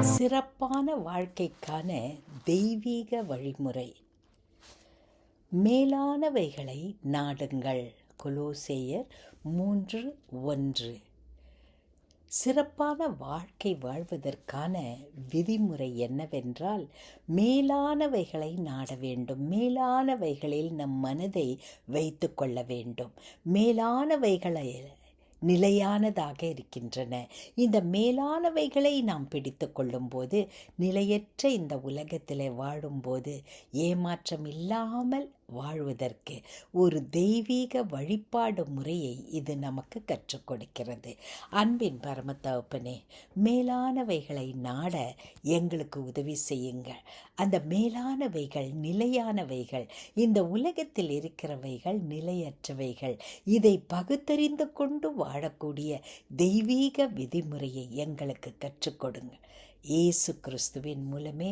சிறப்பான வாழ்க்கைக்கான தெய்வீக வழிமுறை. மேலானவைகளை நாடுங்கள். கொலோசேயர் மூன்று ஒன்று. சிறப்பான வாழ்க்கை வாழ்வதற்கான விதிமுறை என்னவென்றால் மேலானவைகளை நாட வேண்டும். மேலானவைகளில் நம் மனதை வைத்து கொள்ள வேண்டும். மேலானவைகளை நிலையானதாக இருக்கின்றன. இந்த மேலானவைகளை நாம் பிடித்து கொள்ளும்போது நிலையற்ற இந்த உலகத்தில் வாழும்போது ஏமாற்றம் இல்லாமல் வாழ்வதற்கு ஒரு தெய்வீக வழிபாடு முறையை இது நமக்கு கற்றுக் கொடுக்கிறது. அன்பின் பரமத்தகப்பனே மேலானவைகளை நாட எங்களுக்கு உதவி செய்யுங்கள். அந்த மேலானவைகள் நிலையானவைகள் இந்த உலகத்தில் இருக்கிறவைகள் நிலையற்றவைகள் இதை பகுத்தறிந்து கொண்டு வாழக்கூடிய தெய்வீக விதிமுறையை எங்களுக்கு கற்றுக்கொடுங்கள் இயேசு கிறிஸ்துவின் மூலமே